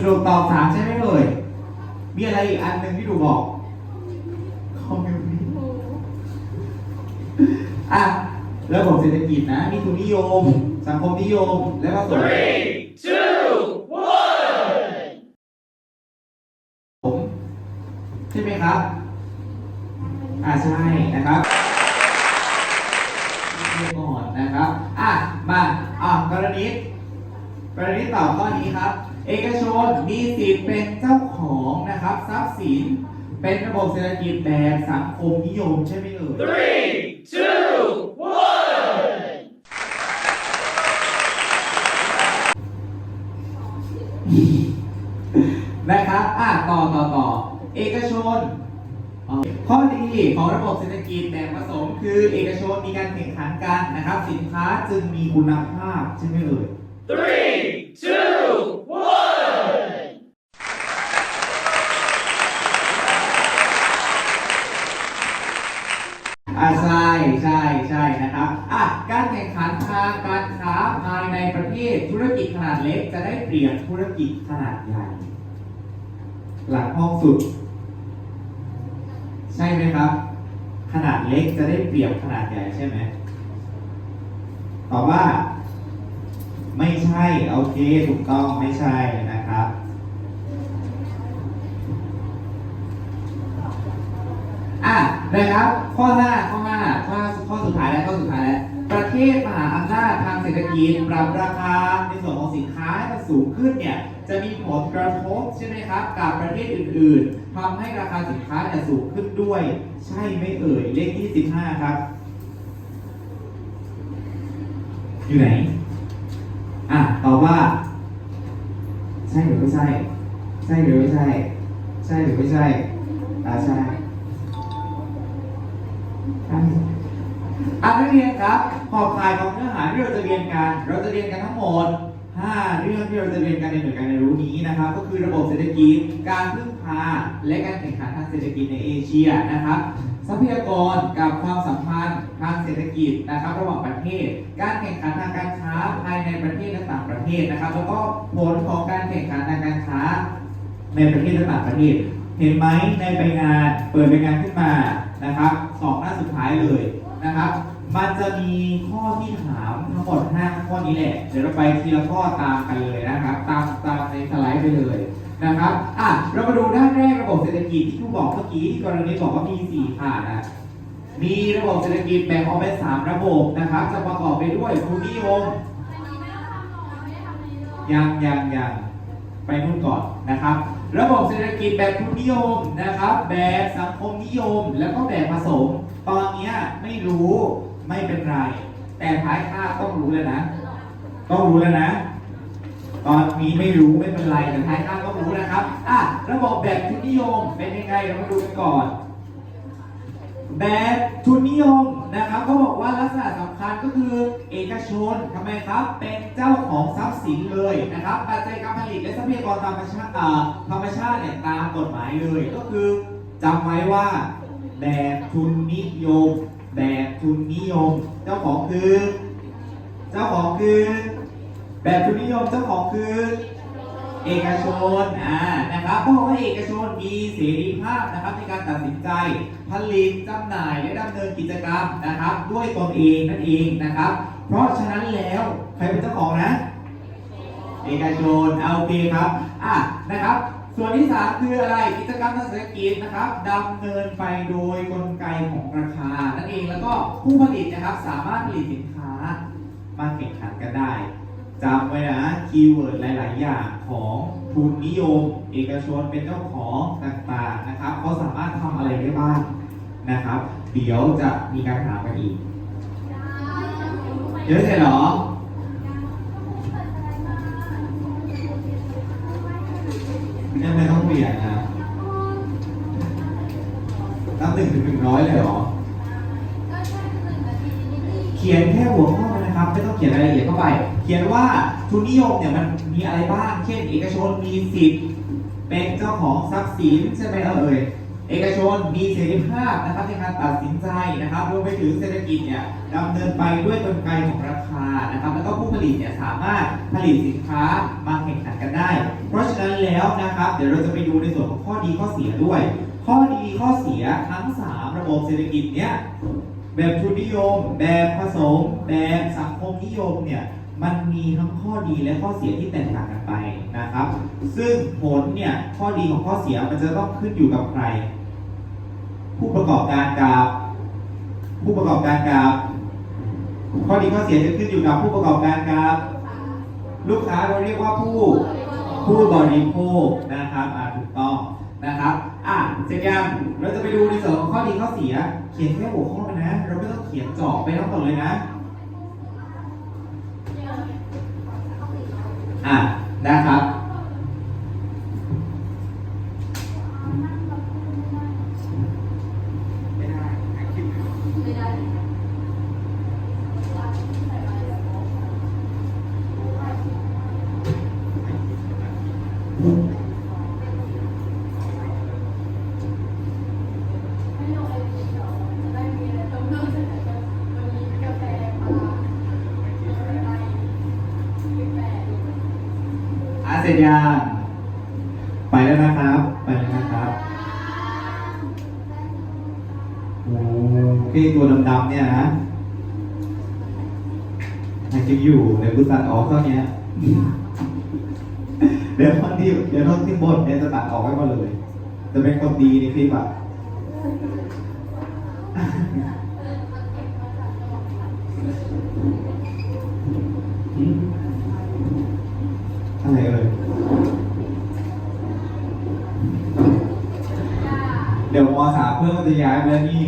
สรุปตอบสามใช่ไหมเอ่ย มีอะไรอีกอันหนึ่งที่ดูบอกคอมมิวนิสต์อะระบบเศรษฐกิจนะ มีทุนนิยม สังคมนิยม และก็ส่วน Three, two, one. ผมใช่ไหมครับ อ่าใช่นะครับเรียนก่อนนะครับ อะมา อะกรณีกรณีตอบข้อนี้ครับ เอกชนมีสิทธิ์เป็นเจ้าของนะครับทรัพย์สิน เป็นระบบเศรษฐกิจแบบสังคมนิยมใช่ไหมเอ่ย Three, two, one. นะครับอะต่อต่อต่อเอกชนอ๋อข้อดีของระบบเศรษฐกิจแบบผสมคือเอกชนมีการแข่งขันกันนะครับ สินค้าจึงมีคุณภาพใช่ไหมเอ่ย Three, two, one. อ่าใช่ใช่ใช่นะครับอะการแข่งขันทางการค้าภายในประเทศธุรกิจขนาดเล็ก จะได้เปรียบธุรกิจขนาดใหญ่ หลังห้องสุด ใช่ไหมครับ ขนาดเล็กจะได้เปรียบขนาดใหญ่ใช่ไหมตอบว่า ไม่ใช่โอเคถูกต้องไม่ใช่ นะครับอะนะครับ ข้อห้าข้อห้าข้อข้อสุดท้ายแล้วข้อสุดท้ายแล้วประเทศมหาอำนาจทางเศรษฐกิจปรับราคาในส่วนของสินค้าให้มันสูงขึ้นเนี่ยจะมีผลกระทบใช่ไหมครับกับประเทศอื่นๆทำให้ราคาสินค้าเนี่ยสูงขึ้นด้วย ใช่ไหมเอ่ยเลขที่สิบห้าครับ อยู่ไหนอะตอบว่า ใช่หรือไม่ใช่ ใช่หรือไม่ใช่ ใช่หรือไม่ใช่อ่าใช่ อะนักเรียนครับขอบข่ายของเนื้อหาที่เราจะเรียนกัน เราจะเรียนกันทั้งหมด 5 เรื่องที่เราจะเรียนกันในหน่วยการเรียนรู้นี้นะครับ ก็คือระบบเศรษฐกิจ การพึ่งพา และการแข่งขันทางเศรษฐกิจในเอเชียนะครับ ทรัพยากรกับความสัมพันธ์ทางเศรษฐกิจนะครับ ระหว่างประเทศ การแข่งขันทางการค้าภายในประเทศและต่างประเทศนะครับ แล้วก็ผลของการแข่งขันทางการค้าในประเทศและต่างประเทศ เห็นไหมในใบงานเปิดใบงานขึ้นมา นะครับสองหน้าสุดท้ายเลยนะครับ มันจะมีข้อที่ถามทั้งหมด 5 ข้อนี้แหละ เดี๋ยวเราไปทีละข้อตามกันเลยนะครับ ตามตามในสไลด์ไปเลยนะครับอะเรามาดูด้านแรกระบบเศรษฐกิจที่ครูบอกเมื่อกี้ที่กรณีบอกว่ามี4ขาดนะมีระบบเศรษฐกิจแบ่งออกเป็น3ระบบนะครับ จะประกอบไปด้วยทุนนิยมยังยังยังไปนู่นก่อนนะครับ ระบบเศรษฐกิจแบบทุนนิยมนะครับ แบบสังคมนิยมแล้วก็แบบผสม ตอนนี้ไม่รู้ไม่เป็นไร แต่ท้ายคาต้องรู้แล้วนะ ต้องรู้แล้วนะ ตอนนี้ไม่รู้ไม่เป็นไรแต่ท้ายคาต้องรู้นะครับอะระบบแบบทุนนิยมเป็นยังไงเรามาดูกันก่อน แบบทุนนิยมนะครับเขาบอกว่าลักษณะสำคัญก็คือเอกชนทำไมครับเป็น เจ้าของทรัพย์สินเลยนะครับ ปัจจัยการผลิตและทรัพยากรธรรมชาติธรรมชาติเนี่ยตามกฎหมายเลย ก็คือจำไว้ว่าแบบทุนนิยม แบบทุนนิยม เจ้าของคือ เจ้าของคือ แบบทุนนิยมเจ้าของคือเอกชนอ่านะครับเพราะว่าเอกชนมีเสรีภาพนะครับในการตัดสินใจ ผลิตจำหน่ายและดำเนินกิจกรรมนะครับ ด้วยตนเองนั่นเองนะครับ เพราะฉะนั้นแล้ว ใครเป็นเจ้าของนะ เอกชนเอาโอเคครับ อะนะครับ ส่วนที่สามคืออะไร กิจกรรมทางเศรษฐกิจนะครับดำเนินไปโดยกลไกของราคา นั่นเอง แล้วก็ผู้ผลิตนะครับ สามารถผลิตสินค้ามาแข่งขันกันได้จำไว้นะ คีย์เวิร์ดหลาย ๆ อย่างของทุนนิยม เอกชนเป็นเจ้าของต่าง ๆ นะครับเขาสามารถทำอะไรได้บ้างนะครับ เดี๋ยวจะมีการถามกันอีก เยอะเลยเหรอยังไม่ต้องเปลี่ยนนะนับหนึ่งถึงหนึ่งร้อยเลยเหรอ เขียนแค่หัวข้อนะครับ ไม่ต้องเขียนรายละเอียดเข้าไป เขียนว่าทุนนิยมเนี่ยมันมีอะไรบ้าง เช่น เอกชนมีสิทธิ์เป็นเจ้าของทรัพย์สินใช่ไหมเอ่ย เอกชนมีเสรีภาพนะครับในการตัดสินใจนะครับรวมไปถึงเศรษฐกิจเนี่ยดำเนินไปด้วยกลไกของราคานะครับแล้วก็ผู้ผลิตเนี่ยสามารถผลิตสินค้ามาแข่งขันกันได้ เพราะฉะนั้นแล้วนะครับ เดี๋ยวเราจะไปดูในส่วนของข้อดีข้อเสียด้วย ข้อดีข้อเสียทั้ง 3 ระบบเศรษฐกิจเนี่ยแบบทุนนิยม แบบผสม แบบสังคมนิยมเนี่ยมันมีทั้งข้อดีและข้อเสียที่แตกต่างกันไปนะครับ ซึ่งผลเนี่ยข้อดีของข้อเสียมันจะต้องขึ้นอยู่กับใคร ผู้ประกอบการกับผู้ประกอบการกับข้อดีข้อเสียจะขึ้นอยู่กับผู้ประกอบการกับลูกค้าเราเรียกว่าผู้ผู้บริโภคนะครับอ่าถูกต้องนะครับอะเสร็จยังเราจะไปดูในส่วนของข้อดีข้อเสีย เขียนแค่หัวข้อนะ เราไม่ต้องเขียนจาะไปทั้งหมดเลยนะอะนะครับ อะเสร็จ ยังไปแล้วนะครับ ไปแล้วนะครับโอ้ที่ตัวดำๆเนี่ยนะใครจะอยู่ในบริษัทออกเท่านี้เดี๋ยวท่อนที่เดี๋ยวท่อนที่บนเนี่ยจะตัดออกให้หมดเลย จะเป็นคนดีในคลิปอะอะไรเอ่ยเดี๋ยวมสามเพื่อนก็จะย้ายไปแล้วนี่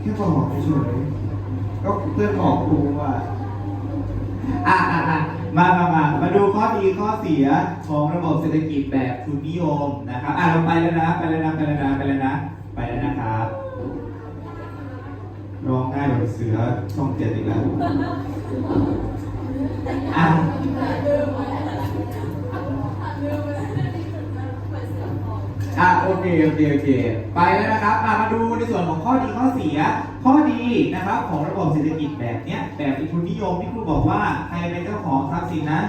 แค่บอกเฉยๆก็เพื่อนบอกครูว่าอะอะอะมามามามาดูข้อดีข้อเสียของระบบเศรษฐกิจแบบทุนนิยมนะครับอะเราไปแล้วนะไปแล้วนะไปแล้วนะไปแล้วนะไปแล้วนะครับร้องง่ายแบบเสือช่องเจ็ดอีกแล้วอะ เคโอเคโอเคไปแล้วนะครับอะมาดูในส่วนของข้อดีข้อเสีย ข้อดีนะครับของระบบเศรษฐกิจแบบเนี้ยแบบเป็นทุนนิยมที่ครูบอกว่าใครเป็นเจ้าของทรัพย์สินนะ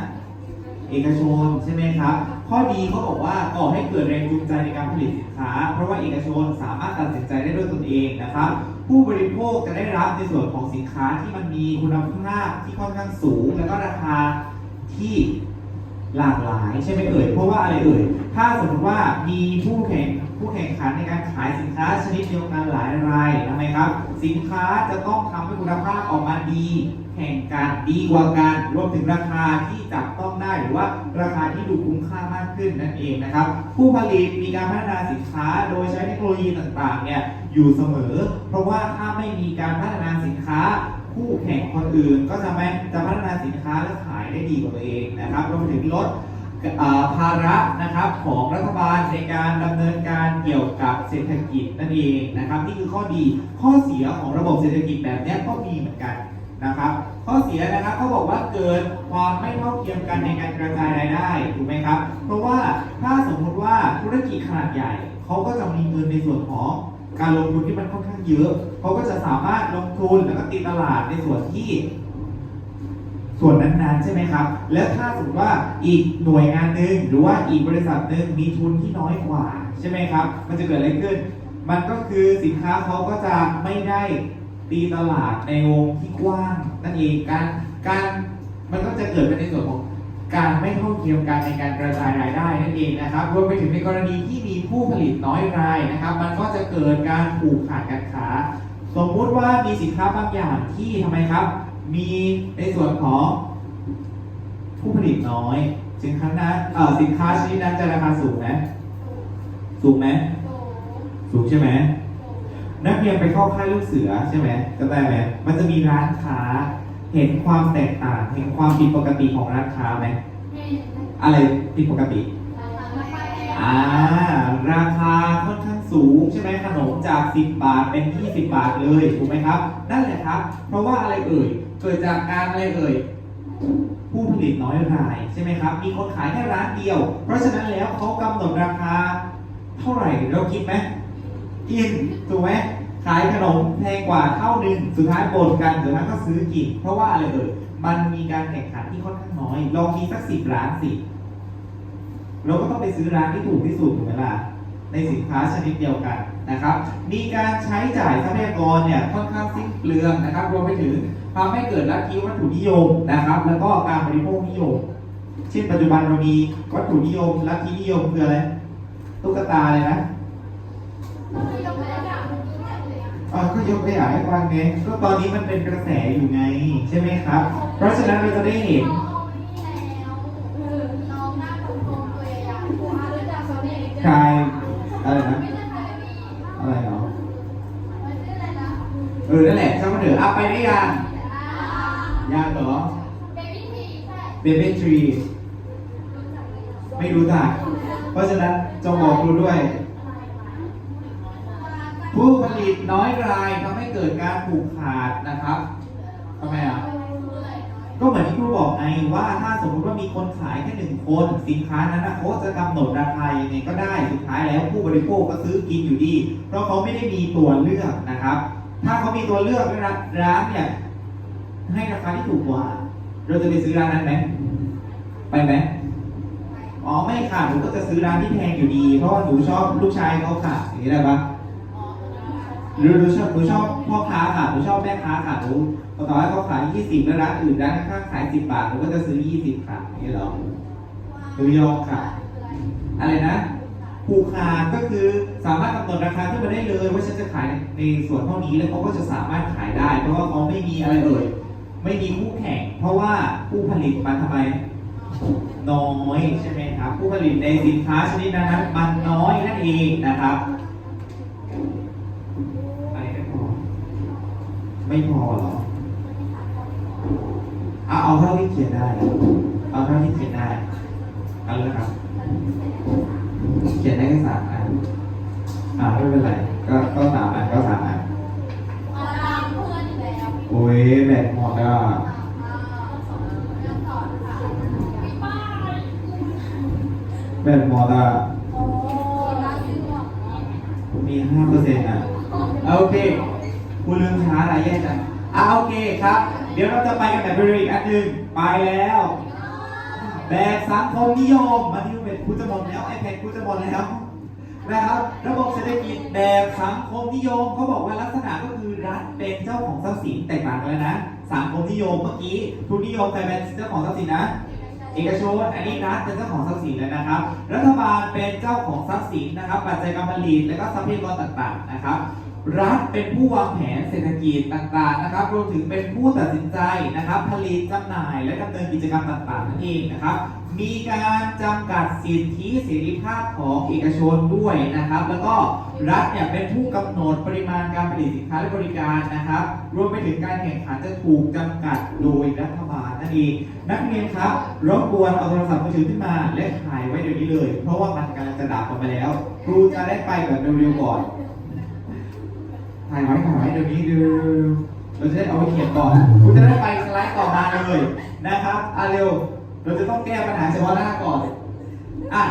เอกชนใช่ไหมครับ ข้อดีเขาบอกว่าก่อให้เกิดแรงจูงใจในการผลิตสินค้า เพราะว่าเอกชนสามารถตัดสินใจได้ด้วยตนเองนะครับ ผู้บริโภคจะได้รับในส่วนของสินค้าที่มันมีคุณภาพที่ค่อนข้างสูง แล้วก็ราคาที่ หลากหลายใช่ไหมเอ่ย เพราะว่าอะไรเอ่ย ถ้าสมมติว่ามีผู้แข่งผู้แข่งขันในการขายสินค้าชนิดเดียวกันหลายรายทำไมครับ สินค้าจะต้องทำให้คุณภาพออกมาดี แข่งกันดีกว่ากันรวมถึงราคาที่จับต้องได้หรือว่าราคาที่ดูคุ้มค่ามากขึ้นนั่นเองนะครับ ผู้ผลิตมีการพัฒนาสินค้าโดยใช้เทคโนโลยีต่างๆเนี่ยอยู่เสมอ เพราะว่าถ้าไม่มีการพัฒนาสินค้า คู่แข่งคนอื่นก็จะไม่จะพัฒนาสินค้าและขายได้ดีกว่าตัวเองนะครับรวมถึงลดภาระนะครับของรัฐบาลในการดำเนินการเกี่ยวกับเศรษฐกิจนั่นเองนะครับนี่คือข้อดีข้อเสียของระบบเศรษฐกิจแบบนี้ก็มีเหมือนกันนะครับข้อเสียนะครับเขาบอกว่าเกิดความไม่เท่าเทียมกันในการกระจายรายได้ถูกไหมครับ เพราะว่าถ้าสมมติว่าธุรกิจขนาดใหญ่เขาก็จะมีเงินในส่วนของ การลงทุนที่มันค่อนข้างเยอะเขาก็จะสามารถลงทุนแล้วก็ตีตลาดในส่วนที่ ส่วนนั้นๆใช่ไหมครับ แล้วถ้าสมมติว่าอีกหน่วยงานหนึ่งหรือว่าอีกบริษัทหนึ่งมีทุนที่น้อยกว่าใช่ไหมครับ มันจะเกิดอะไรขึ้น มันก็คือสินค้าเขาก็จะไม่ได้ตีตลาดในวงที่กว้างนั่นเองการการมันก็จะเกิดเป็นในส่วนของการไม่เท่าเทียมกันในการกระจายรายได้นั่นเองนะครับรวมไปถึงในกรณีที่มี ผู้ผลิตน้อยรายนะครับ มันก็จะเกิดการผูกขาดการค้าสมมุติว่ามีสินค้าบางอย่างที่ทำไมครับ มีในส่วนของผู้ผลิตน้อย สินค้านั้นเอ่อสินค้าชนิดนั้นจะราคาสูงไหมสูงไหมสูงใช่ไหมนักเรียนไปเข้าค่ายลูกเสือใช่ไหมจำได้ไหมมันจะมีร้านค้า เห็นความแตกต่าง เห็นความผิดปกติของร้านค้าไหมอะไรผิดปกติ อ่าราคาค่อนข้างสูงใช่ไหมขนมจาก 10 บาทเป็น 20 บาทเลยถูกไหมครับนั่นแหละครับ เพราะว่าอะไรเอ่ยเกิดจากการอะไรเอ่ยผู้ผลิตน้อยรายใช่ไหมครับ มีคนขายแค่ร้านเดียว เพราะฉะนั้นแล้วเขากำหนดราคา เท่าไหร่เราคิดไหมกินถูกไหมขายขนมแพงกว่าเท่านึงสุดท้ายบ่นกันสุดท้ายก็ซื้อกิน เพราะว่าอะไรเอ่ยมันมีการแข่งขันที่ค่อนข้างน้อยลองมีสักสิบร้านสิ เราก็ต้องไปซื้อร้านที่ถูกที่สุดถูกไหมล่ะในสินค้าชนิดเดียวกันนะครับ มีการใช้จ่ายทรัพยากรเนี่ยค่อนข้างสิ้นเปลืองนะครับ รวมไปถึงทำให้เกิดลัทธิวัตถุนิยมนะครับ แล้วก็การบริโภคนิยม เช่นปัจจุบันเรามีวัตถุนิยมลัทธินิยมคืออะไรตุ๊กตาเลยนะอ่าก็ยกตัวอย่างให้ฟังไงก็ตอนนี้มันเป็นกระแสอยู่ไง ใช่ไหมครับ เพราะฉะนั้นเราจะได้เห็น ใครอะไรนะอะไรเหรอเออนั่นแหละช่างมันเถอะอะไปได้ยังยังเหรอเบเบทรีไม่รู้จักเพราะฉะนั้นจงบอกครูด้วย ผู้ผลิตน้อยรายทำให้เกิดการผูกขาดนะครับทำไมอะ ก็เหมือนที่ครูบอกไงว่าถ้าสมมติว่ามีคนขายแค่หนึ่งคน สินค้านั้นนะเขาจะกำหนดราคายังไงก็ได้สุดท้ายแล้วผู้บริโภคก็ซื้อกินอยู่ดี เพราะเขาไม่ได้มีตัวเลือกนะครับ ถ้าเขามีตัวเลือกร้านร้านเนี่ยให้ราคาที่ถูกกว่า เราจะไปซื้อร้านนั้นไหมไปไหมอ๋อไม่ค่ะหนูก็จะซื้อร้านที่แพงอยู่ดี เพราะว่าหนูชอบลูกชายเขาค่ะอย่างนี้ได้ปะหรือหนูชอบหนูชอบพ่อค้าค่ะหนูชอบแม่ค้าค่ะหนู ต่อให้เขาขาย20แล้วร้านอื่นร้านข้างขาย10บาทหนูก็จะซื้อ20ค่ะอย่างนี่หรอหรือยอมค่ะอะไรนะผูกขาดก็คือสามารถกำหนดราคาขึ้นมาได้เลยว่าฉันจะขายในส่วนเท่านี้แล้วเขาก็จะสามารถขายได้ เพราะว่าเขาไม่มีอะไรเอ่ยไม่มีคู่แข่ง เพราะว่าผู้ผลิตมันทำไมน้อยใช่ไหมครับผู้ผลิตในสินค้าชนิดนั้นมันน้อยนั่นเองนะครับไม่พอไม่พอหรอ เอาเอาเท่าที่เขียนได้เอาเท่าที่เขียนได้เอาเลยครับ เขียนได้แค่สามอันอ่าไม่เป็นไรก็ก็สามอันก็สามอันโอ้ยแบตหมดอะแบตหมดอะมีห้าเปอร์เซ็นต์อะโอเคคุณลืมช้าอะไรแย่จังอะโอเคครับ ดี๋ยวเราจะไปกันแบบเบรกอันหนึ่งไปแล้วแบบสังคมนิยมมาที่เป็นคุณจะหมดแล้วไอแพดคุณจะหมดแล้วนะครับระบบเศรษฐกิจแบบสังคมนิยมเขาบอกว่าลักษณะก็คือรัฐเป็นเจ้าของทรัพย์สินแตกต่างกันแล้วนะ สังคมนิยมเมื่อกี้ทุนนิยมใครเป็นเจ้าของทรัพย์สินนะเอกชนอันนี้รัฐเป็นเจ้าของทรัพย์สินแล้วนะครับ รัฐบาลเป็นเจ้าของทรัพย์สินนะครับ ปัจจัยการผลิตและก็ทรัพยากรต่างๆนะครับ รัฐเป็นผู้วางแผนเศรษฐกิจต่างๆนะครับ รวมถึงเป็นผู้ตัดสินใจนะครับ ผลิตจำหน่ายและดำเนินกิจกรรมต่างๆนั่นเองนะครับ มีการจำกัดสิทธิเสรีภาพของเอกชนด้วยนะครับ แล้วก็รัฐเนี่ยเป็นผู้กำหนดปริมาณการผลิตสินค้าและบริการนะครับ รวมไปถึงการแข่งขันจะถูกจำกัดโดยรัฐบาลนั่นเองนักเรียนครับรบกวนเอาโทรศัพท์มือถือขึ้นมา และถ่ายไว้เดี๋ยวนี้เลย เพราะว่ามันกำลังจะดับออกมาแล้วครูจะได้ไปแบบเร็วๆก่อน ถ่ายไว้ถ่ายไว้เดี๋ยวนี้เร็วๆเราจะได้เอาไว้เขียนก่อนครูจะได้ไปสไลด์ต่อมาเลยนะครับอะเร็ว เราจะต้องแก้ปัญหาเฉพาะหน้าก่อนอะ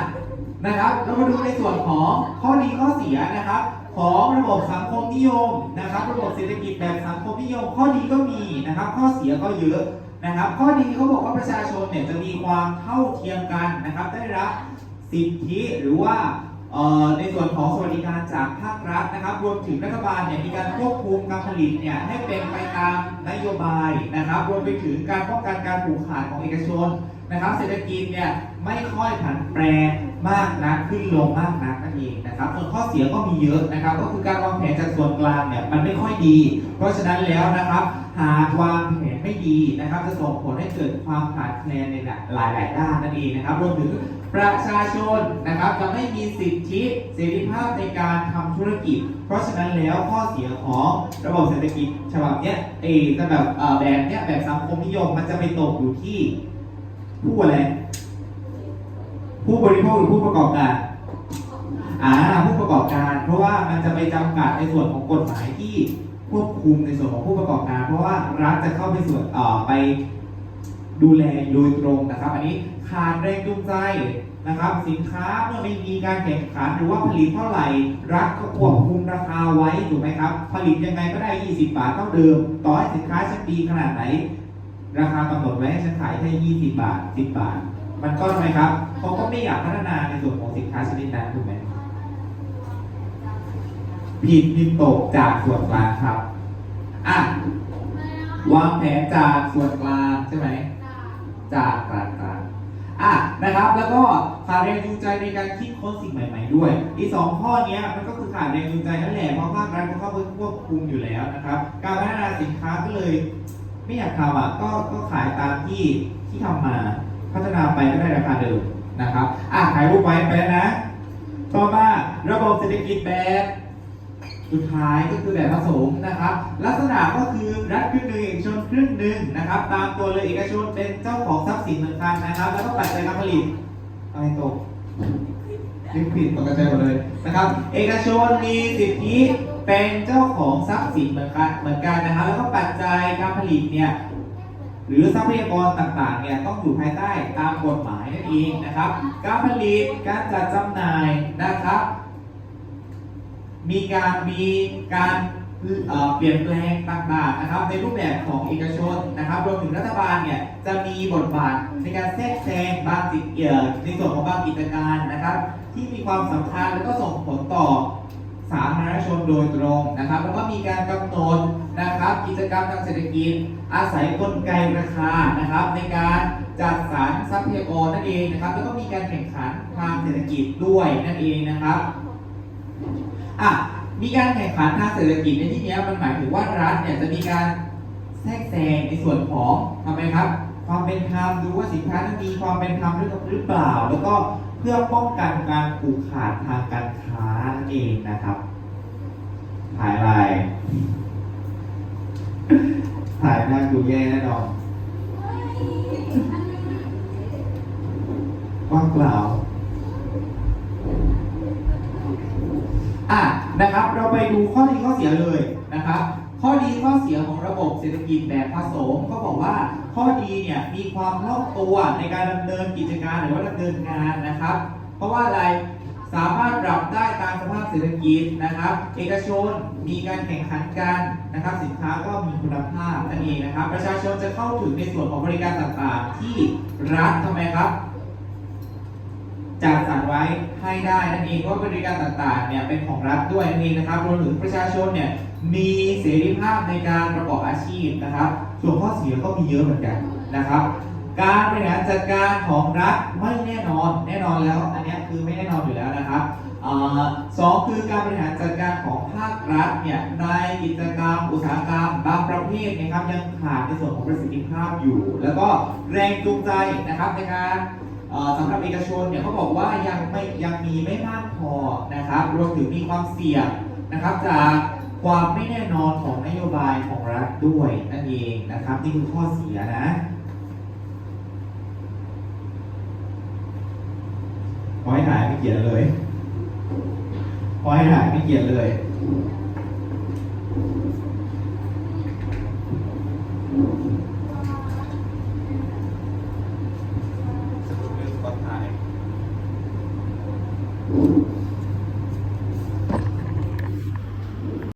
นะครับเรามาดูในส่วนของข้อดีข้อเสียนะครับ ของระบบสังคมนิยมนะครับ ระบบเศรษฐกิจแบบสังคมนิยม ข้อดีก็มีนะครับ ข้อเสียก็เยอะนะครับ ข้อดีเขาบอกว่าประชาชนเนี่ยจะมีความเท่าเทียมกันนะครับ ได้รับสิทธิหรือว่า เอ่อในส่วนของสวัสดิการจากภาครัฐนะครับ รวมถึงรัฐบาลเนี่ยมีการควบคุมการผลิตเนี่ยให้เป็นไปตามนโยบายนะครับ รวมไปถึงการป้องกันการผูกขาดของเอกชนนะครับ เศรษฐกิจเนี่ยไม่ค่อยผันแปรมากนักขึ้นลงมากนักนั่นเองนะครับส่วนข้อเสียก็มีเยอะนะครับ ก็คือการวางแผนจากส่วนกลางเนี่ยมันไม่ค่อยดี เพราะฉะนั้นแล้วนะครับ หากวางแผนไม่ดีนะครับ จะส่งผลให้เกิดความขาดแคลนในหลายหลายด้านนั่นเองนะครับ รวมถึง ประชาชนนะครับจะไม่มีสิทธิเสรีภาพในการทำธุรกิจ เพราะฉะนั้นแล้วข้อเสียของระบบเศรษฐกิจฉบับเนี้ยเอจะแบบแบบเนี้ยแบบสังคมนิยมมันจะไปตกอยู่ที่ผู้อะไรผู้บริโภคหรือผู้ประกอบการอ่าผู้ประกอบการ เพราะว่ามันจะไปจำกัดในส่วนของกฎหมายที่ควบคุมในส่วนของผู้ประกอบการ เพราะว่ารัฐจะเข้าไปส่วนเอ่อไปดูแลโดยตรงนะครับ อันนี้ ขาดแรงจูงใจนะครับ สินค้าเมื่อไม่มีการแข่งขันหรือว่าผลิตเท่าไหร่ รัฐก็ควบคุมราคาไว้ถูกไหมครับ ผลิตยังไงก็ได้ 20 บาทเท่าเดิม ต่อให้สินค้าชั้นดีขนาดไหน ราคากำหนดไว้ให้ฉันขายแค่20 บาท 10 บาท มันก็ทำไมครับเขาก็ไม่อยากพัฒนาในส่วนของสินค้าชนิดนั้นถูกไหมผิดพิมตกจากส่วนกลางครับอะวางแผนจากส่วนกลางใช่ไหมจากกลางกลาง อะนะครับ แล้วก็ขาดแรงจูงใจในการคิดค้นสิ่งใหม่ ๆ ด้วย อีสองข้อนี้มันก็คือขาดแรงจูงใจนั่นแหละเพราะภาครัฐเขาเข้าไปควบคุมอยู่แล้วนะครับ การพัฒนาสินค้าก็เลย ไม่อยากทำอะก็ก็ขายตามที่ที่ทำมาพัฒนาไปก็ได้ราคาเดิมนะครับอะถ่ายรูปไว้ไปนะต่อมาระบบเศรษฐกิจแบบ สุดท้ายก็คือแบบผสมนะครับ ลักษณะก็คือรัฐครึ่งหนึ่งเอกชนครึ่งหนึ่งนะครับ ตามตัวเลยเอกชนเป็นเจ้าของทรัพย์สินเหมือนกันนะครับ แล้วก็ปัจจัยการผลิตอะไรตกลิผิดตกกระจายหมดเลยนะครับ เอกชนมีสิทธิเป็นเจ้าของทรัพย์สินเหมือนกันเหมือนกันนะครับ แล้วก็ปัจจัยการผลิตเนี่ยหรือทรัพยากรต่างๆเนี่ยต้องอยู่ภายใต้ตามกฎหมายนั่นเองนะครับ การผลิตการจัดจำหน่ายนะครับ มีการมีการเปลี่ยนแปลงต่างๆนะครับ ในรูปแบบของเอกชนนะครับรวมถึงรัฐบาลเนี่ยจะมีบทบาทในการแทรกแซงบางกิจเอ่อในส่วนของบางกิจการนะครับ ที่มีความสำคัญแล้วก็ส่งผลต่อสาธารณชนโดยตรงนะครับ แล้วก็มีการกำหนดนะครับ กิจกรรมทางเศรษฐกิจ อาศัยกลไกราคานะครับ ในการจัดสรรทรัพยากรนั่นเองนะครับ แล้วก็มีการแข่งขันทางเศรษฐกิจด้วยนั่นเองนะครับ อะมีการแข่งขันทางเศรษฐกิจในที่เนี้ยมันหมายถึงว่ารัฐเนี่ยจะมีการแทรกแซงในส่วนของทำไมครับ ความเป็นธรรมดูว่าสินค้านั้นมีความเป็นธรรมด้วยหรือเปล่า แล้วก็เพื่อป้องกันการผูกขาดทางการค้านั่นเองนะครับถ่ายอะไรถ่ายหน้าดูแย่แน่นอนว่างเปล่า อะ นะครับ เราไปดูข้อดีข้อเสียเลยนะครับ ข้อดีข้อเสียของระบบเศรษฐกิจแบบผสมก็บอกว่าข้อดีเนี่ยมีความคล่องตัวในการดำเนินกิจการหรือว่าดำเนินงานนะครับ เพราะว่าอะไรสามารถปรับได้ตามสภาพเศรษฐกิจนะครับ เอกชนมีการแข่งขันกันนะครับ สินค้าก็มีคุณภาพนั่นเองนะครับ ประชาชนจะเข้าถึงในส่วนของบริการต่างๆ ที่รัฐทำไมครับ จัดสรรไว้ให้ได้นั่นเองเพราะว่าบริการต่างๆเนี่ยเป็นของรัฐด้วยนั่นเองนะครับรวมถึงประชาชนเนี่ยมีเสรีภาพในการประกอบอาชีพนะครับส่วนข้อเสียก็มีเยอะเหมือนกันนะครับ การบริหารจัดการของรัฐไม่แน่นอนแน่นอนแล้ว อันนี้คือไม่แน่นอนอยู่แล้วนะครับอสองคือการบริหารจัดการของภาครัฐเนี่ยในกิจกรรม อุตสาหกรรม บางประเภทนะครับยังขาดในส่วนของประสิทธิภาพอยู่ แล้วก็แรงจูงใจนะครับในการ สำหรับเอกชนเนี่ยเขาบอกว่ายังไม่ยังมีไม่มากพอนะครับ รวมถึงมีความเสี่ยงนะครับจากความไม่แน่นอนของนโยบายของรัฐด้วยนั่นเองนะครับนี่คือข้อเสียนะพอให้ถ่ายไม่เขียนเลยพอให้ถ่ายไม่เขียนเลย